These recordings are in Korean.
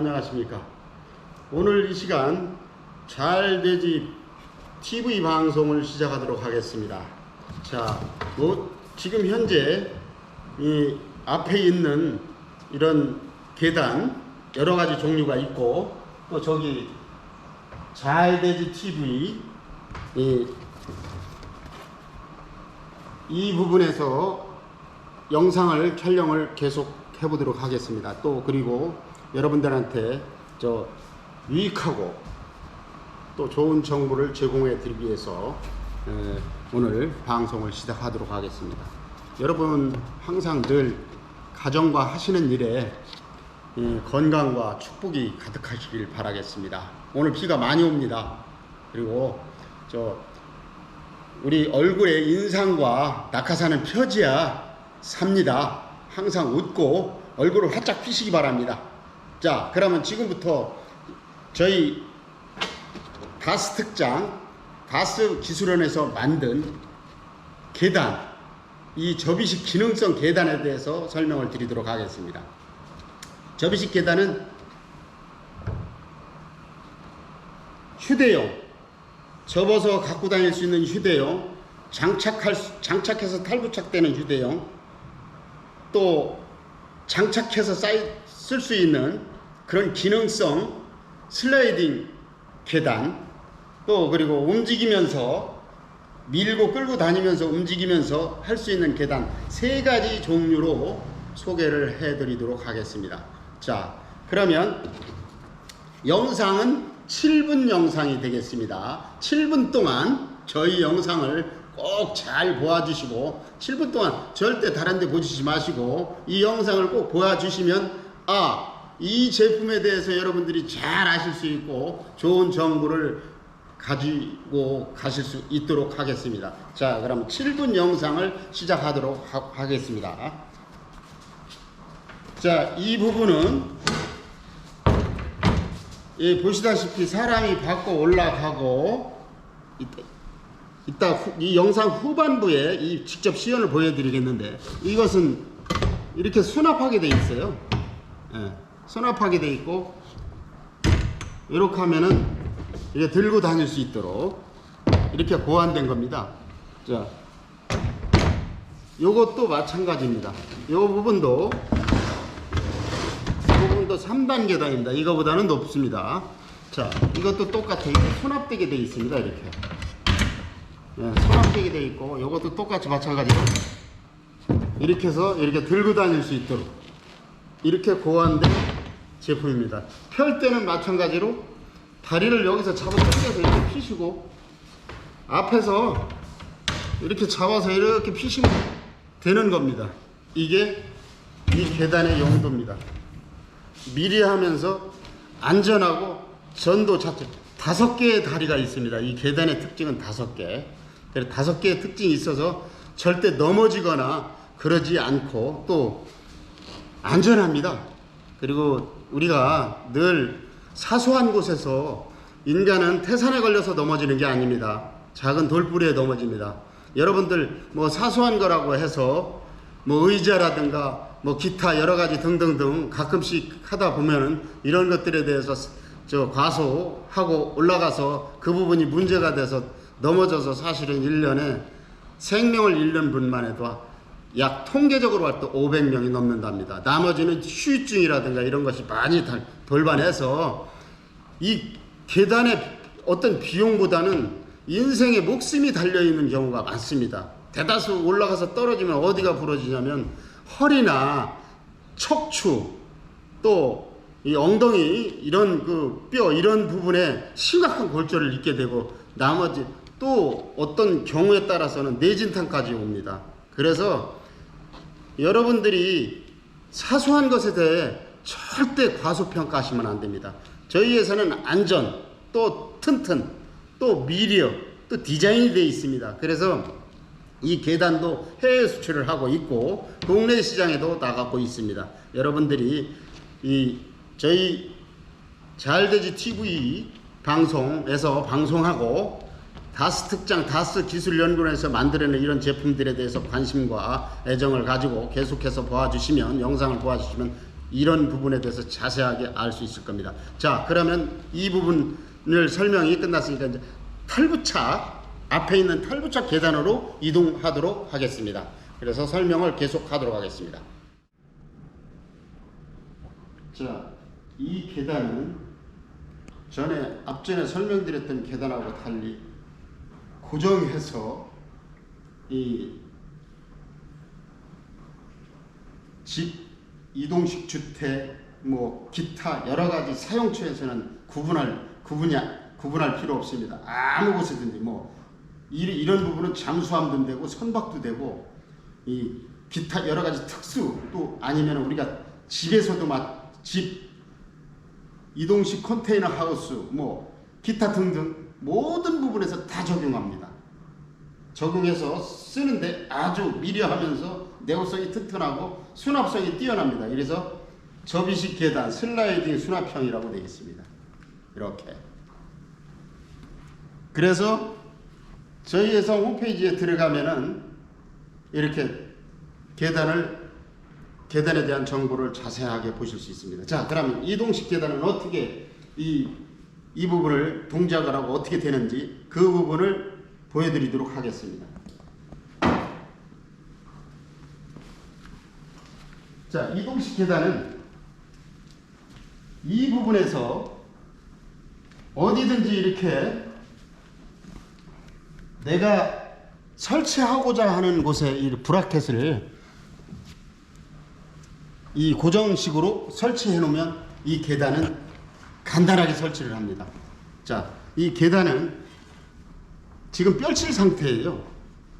안녕하십니까? 오늘 이 시간 잘되지 TV 방송을 시작하도록 하겠습니다. 자, 뭐 지금 현재 이 앞에 있는 이런 계단 여러 가지 종류가 있고 또 저기 잘되지 TV 이, 이 부분에서 영상을 촬영을 계속 해보도록 하겠습니다. 또 그리고 여러분들한테 저 유익하고 또 좋은 정보를 제공해 드리기 위해서 에, 오늘 방송을 시작하도록 하겠습니다. 여러분 항상 늘 가정과 하시는 일에 예, 건강과 축복이 가득하시길 바라겠습니다. 오늘 비가 많이 옵니다. 그리고 저 우리 얼굴의 인상과 낙하산은 펴지야 삽니다. 항상 웃고 얼굴을 활짝 피시기 바랍니다. 자, 그러면 지금부터 저희 가스 특장, 가스 기술원에서 만든 계단, 이 접이식 기능성 계단에 대해서 설명을 드리도록 하겠습니다. 접이식 계단은 휴대용, 접어서 갖고 다닐 수 있는 휴대용, 장착할 수- 장착해서 탈부착되는 휴대용, 또 장착해서 쓸 수 있는 그런 기능성 슬라이딩 계단, 또 그리고 움직이면서 밀고 끌고 다니면서 움직이면서 할 수 있는 계단 세 가지 종류로 소개를 해 드리도록 하겠습니다. 자, 그러면 영상은 7분 영상이 되겠습니다. 7분 동안 저희 영상을 꼭 잘 보아주시고 7분 동안 절대 다른 데 보시지 마시고 이 영상을 꼭 보아주시면 아, 이 제품에 대해서 여러분들이 잘 아실 수 있고 좋은 정보를 가지고 가실 수 있도록 하겠습니다. 자, 그럼 7분 영상을 시작하도록 하, 하겠습니다. 자, 이 부분은 예, 보시다시피 사람이 받고 올라가고 이따, 이따 후- 이 영상 후반부에 이 직접 시연을 보여드리겠는데 이것은 이렇게 수납하게 돼 있어요. 예, 수납하게 돼 있고 이렇게 하면은 이게 들고 다닐 수 있도록 이렇게 고안된 겁니다. 자, 요것도 마찬가지입니다. 요 부분도 이 부분도 3단 계단입니다. 이거보다는 높습니다. 자, 이것도 똑같아요. 수납되게 돼 있습니다. 이렇게. 예, 수납되게 돼 있고, 이것도 똑같이 마찬가지로 이렇게 해서 이렇게 들고 다닐 수 있도록 이렇게 고안된 제품입니다. 펼 때는 마찬가지로 다리를 여기서 잡아 당겨서 이렇게 피시고 앞에서 이렇게 잡아서 이렇게 피시면 되는 겁니다. 이게 이 계단의 용도입니다. 미리 하면서 안전하고 전도 자체 다섯 개의 다리가 있습니다. 이 계단의 특징은 다섯 개. 그래서 다섯 개의 특징이 있어서 절대 넘어지거나 그러지 않고 또 안전합니다. 그리고 우리가 늘 사소한 곳에서 인간은 태산에 걸려서 넘어지는 게 아닙니다. 작은 돌부리에 넘어집니다. 여러분들 뭐 사소한 거라고 해서 뭐 의자라든가 뭐 기타 여러 가지 등등등 가끔씩 하다 보면은 이런 것들에 대해서 저 과소하고 올라가서 그 부분이 문제가 돼서 넘어져서 사실은 1년에 생명을 잃는 분만 해도 약 통계적으로 할 때 500명이 넘는답니다. 나머지는 후유증이라든가 이런 것이 많이 달- 돌반해서 이 계단의 어떤 비용보다는 인생의 목숨이 달려 있는 경우가 많습니다. 대다수 올라가서 떨어지면 어디가 부러지냐면 허리나 척추 또 이 엉덩이 이런 그 뼈 이런 부분에 심각한 골절을 입게 되고 나머지 또 어떤 경우에 따라서는 뇌진탕까지 옵니다. 그래서 여러분들이 사소한 것에 대해 절대 과소평가하시면 안 됩니다. 저희 회사는 안전, 또 튼튼, 또 미려, 또 디자인이 되어 있습니다. 그래서 이 계단도 해외 수출을 하고 있고 국내 시장에도 나가고 있습니다. 여러분들이 이 저희 잘되지 TV 방송에서 방송하고 다스 특장 다스 기술연구원에서 만들어낸 이런 제품들에 대해서 관심과 애정을 가지고 계속해서 보아주시면 영상을 보아주시면 이런 부분에 대해서 자세하게 알 수 있을 겁니다. 자, 그러면 이 부분을 설명이 끝났으니까 이제 탈부착 앞에 있는 탈부착 계단으로 이동하도록 하겠습니다. 그래서 설명을 계속 하도록 하겠습니다. 자, 이 계단은 전에 앞전에 설명드렸던 계단하고 달리 고정해서 이 집, 이동식 주택, 뭐 기타 여러 가지 사용처에서는 구분할 구분이 구분할 필요 없습니다. 아무 곳에든지 뭐 이- 이런 부분은 잠수함도 되고 선박도 되고 이 기타 여러 가지 특수 또 아니면 우리가 집에서도 막 집 이동식 컨테이너 하우스 뭐 기타 등등 모든 부분에서 다 적용합니다. 적용해서 쓰는데 아주 미려하면서 내구성이 튼튼하고 수납성이 뛰어납니다. 그래서 접이식 계단 슬라이딩 수납형이라고 되어 있습니다. 이렇게. 그래서 저희 회사 홈페이지에 들어가면은 이렇게 계단을 계단에 대한 정보를 자세하게 보실 수 있습니다. 자, 그러면 이동식 계단은 어떻게 이, 이 부분을 동작을 하고 어떻게 되는지 그 부분을 보여드리도록 하겠습니다. 자, 이동식 계단은 이 부분에서 어디든지 이렇게 내가 설치하고자 하는 곳에 이 브라켓을 이 고정식으로 설치해 놓으면 이 계단은 간단하게 설치를 합니다. 자, 이 계단은 지금 뼈칠 상태예요.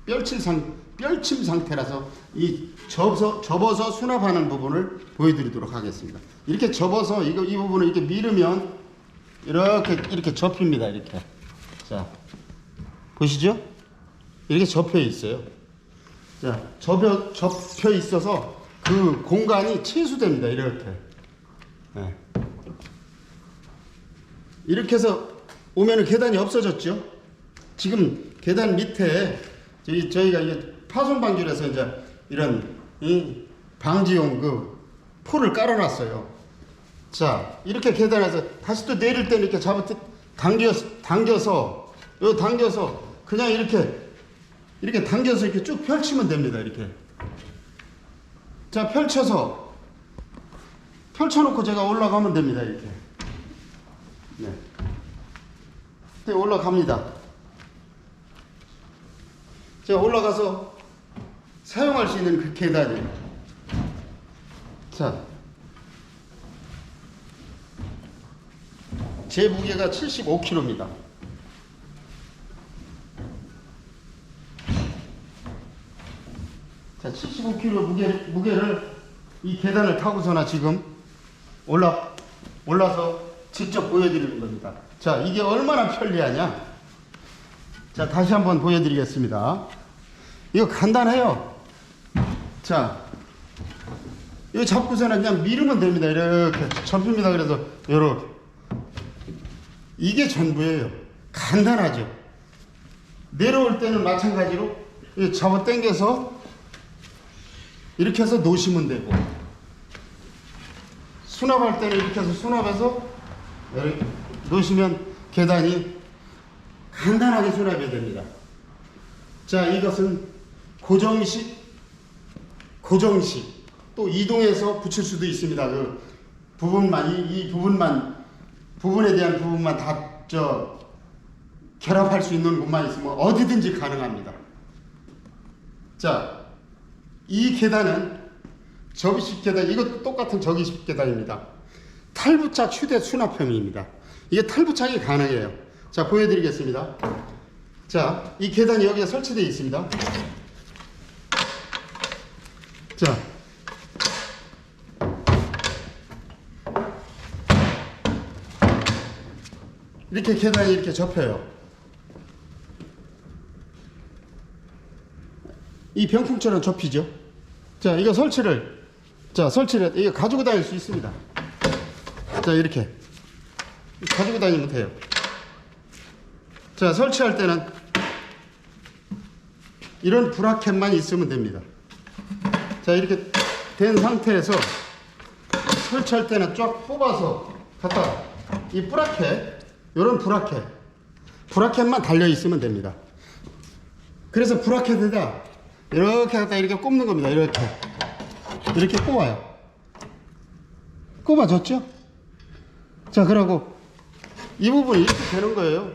뼈칠 상 뼈침 상태라서 이 접어서 접어서 수납하는 부분을 보여드리도록 하겠습니다. 이렇게 접어서 이거 이 부분을 이렇게 밀으면 이렇게 이렇게 접힙니다. 이렇게 자 보시죠? 이렇게 접혀 있어요. 자 접혀 접혀 있어서 그 공간이 치수됩니다. 이렇게 네. 이렇게 해서 오면은 계단이 없어졌죠. 지금 계단 밑에 저희 저희가 이게 파손 방지해서 이제 이런 이 방지용 그 포를 깔아놨어요. 자 이렇게 계단에서 다시 또 내릴 때는 이렇게 잡아 당겨 당겨서 요 당겨서 그냥 이렇게 이렇게 당겨서 이렇게 쭉 펼치면 됩니다. 이렇게 자 펼쳐서 펼쳐놓고 제가 올라가면 됩니다. 이렇게 네. 네 올라갑니다. 제가 올라가서 사용할 수 있는 그 계단이에요. 자, 제 무게가 75kg입니다. 자, 75kg 무게, 무게를 이 계단을 타고서나 지금 올라, 올라서 직접 보여드리는 겁니다. 자, 이게 얼마나 편리하냐? 자, 다시 한번 보여드리겠습니다. 이거 간단해요. 자, 이거 잡고서는 그냥 밀으면 됩니다. 이렇게 접힙니다. 그래서 요렇게. 이게 전부예요. 간단하죠. 내려올 때는 마찬가지로 이 잡아 당겨서 이렇게 해서 놓으시면 되고 수납할 때는 이렇게 해서 수납해서 놓으시면 계단이 간단하게 수납이 됩니다. 자, 이것은 고정식, 고정식, 또 이동해서 붙일 수도 있습니다. 그 부분만, 이, 이 부분만, 부분에 대한 부분만 다, 저, 결합할 수 있는 곳만 있으면 어디든지 가능합니다. 자, 이 계단은 접이식 계단, 이것도 똑같은 접이식 계단입니다. 탈부착 휴대 수납형입니다. 이게 탈부착이 가능해요. 자, 보여드리겠습니다. 자, 이 계단이 여기에 설치되어 있습니다. 자, 이렇게 계단이 이렇게 접혀요. 이 병풍처럼 접히죠. 자, 이거 설치를, 자, 설치를, 이거 가지고 다닐 수 있습니다. 자, 이렇게. 가지고 다니면 돼요. 자, 설치할 때는 이런 브라켓만 있으면 됩니다. 자, 이렇게 된 상태에서 설치할 때는 쫙 뽑아서 갖다 이 브라켓 이런 브라켓 브라켓만 달려 있으면 됩니다. 그래서 브라켓에다 이렇게 갖다 이렇게 꼽는 겁니다. 이렇게 이렇게 꼽아요. 꼽아졌죠? 자, 그러고 이 부분이 이렇게 되는 거예요.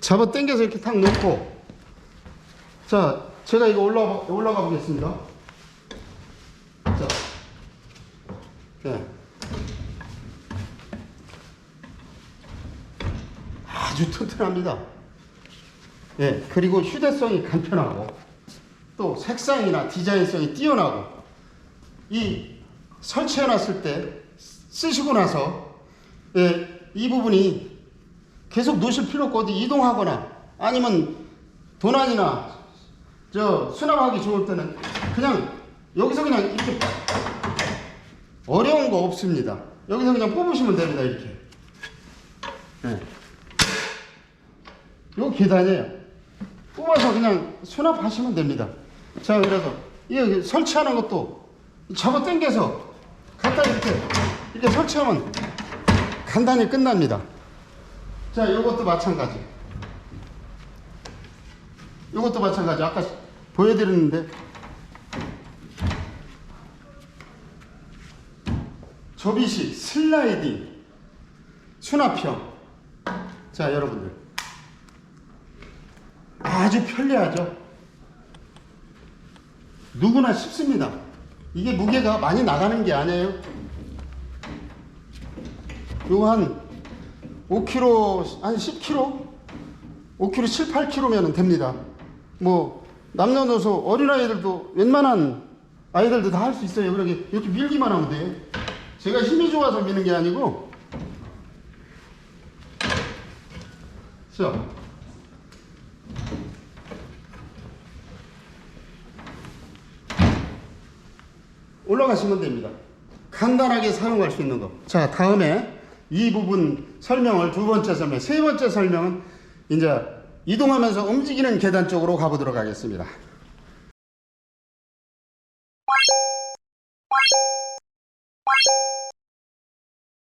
잡아 당겨서 이렇게 탁 놓고 자, 제가 이거 올라가 올라가 보겠습니다. 자, 네. 아주 튼튼합니다. 예, 그리고 휴대성이 간편하고 또 색상이나 디자인성이 뛰어나고 이 설치해 놨을 때 쓰시고 나서 예, 이 부분이 계속 놓으실 필요 없고 어디 이동하거나 아니면 도난이나 저 수납하기 좋을 때는 그냥 여기서 그냥 이렇게 어려운 거 없습니다. 여기서 그냥 뽑으시면 됩니다. 이렇게. 예. 요 계단이에요. 뽑아서 그냥 수납하시면 됩니다. 자, 그래서 이 설치하는 것도 잡아 당겨서 갖다 이렇게 이렇게 설치하면 간단히 끝납니다. 자, 요것도 마찬가지. 요것도 마찬가지. 아까 보여드렸는데 접이식 슬라이딩 수납형. 자, 여러분들. 아주 편리하죠. 누구나 쉽습니다. 이게 무게가 많이 나가는 게 아니에요. 요거 한 5kg, 한 10kg? 5kg, 7, 8kg면 됩니다. 뭐, 남녀노소, 어린아이들도, 웬만한 아이들도 다 할 수 있어요. 그렇게, 이렇게 밀기만 하면 돼요. 제가 힘이 좋아서 미는 게 아니고, 자. 올라가시면 됩니다. 간단하게 사용할 수 있는 거. 자, 다음에 이 부분 설명을 두 번째 설명, 세 번째 설명은 이제 이동하면서 움직이는 계단 쪽으로 가보도록 하겠습니다.